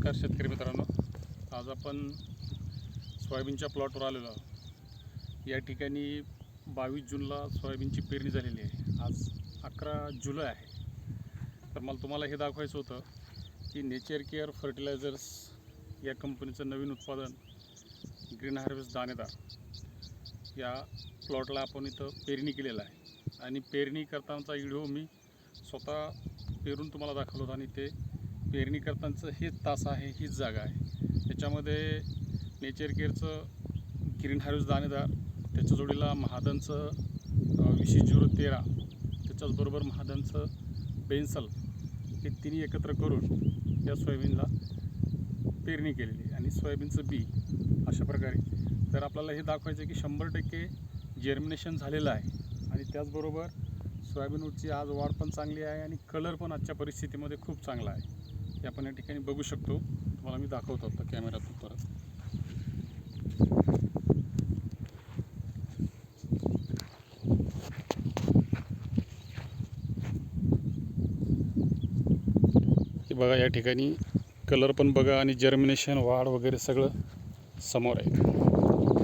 नमस्कार शेतकरी मित्रांनो. आज आपण सोयाबीनच्या प्लॉटवर आलेलो आहोत. या ठिकाणी बावीस जूनला सोयाबीनची पेरणी झालेली आहे. आज अकरा जुलै आहे. तर मला तुम्हाला हे दाखवायचं होतं की नेचर केअर फर्टिलायझर्स या कंपनीचं नवीन उत्पादन ग्रीन हार्वेस्ट दाणेदार या प्लॉटला आपण इथं पेरणी केलेलं आहे. आणि पेरणी करतानाचा व्हिडिओ मी स्वतः पेरून तुम्हाला दाखवलं होतं आणि ते पेरणी करतानाचं हेच तास आहे हीच जागा आहे. त्याच्यामध्ये नेचर केअरचं ग्रीन हार्वेस्ट दाणेदार त्याच्या जोडीला महादनचं विशेष झिरो तेरा त्याच्याचबरोबर महादनचं बेन्सल हे तिन्ही एकत्र करून या सोयाबीनला पेरणी केलेली आहे. आणि सोयाबीनचं बी अशा प्रकारे. तर आपल्याला हे दाखवायचं आहे की शंभर टक्के जर्मिनेशन झालेलं आहे. आणि त्याचबरोबर सोयाबीन उडची आज वाढ पण चांगली आहे आणि कलर पण आजच्या परिस्थितीमध्ये खूप चांगला आहे. हे आपण या ठिकाणी बघू शकतो. तुम्हाला मी दाखवतो आता कॅमेऱ्यातून परत. हे बघा या ठिकाणी कलर पण बघा आणि जर्मिनेशन वाढ वगैरे सगळं समोर आहे.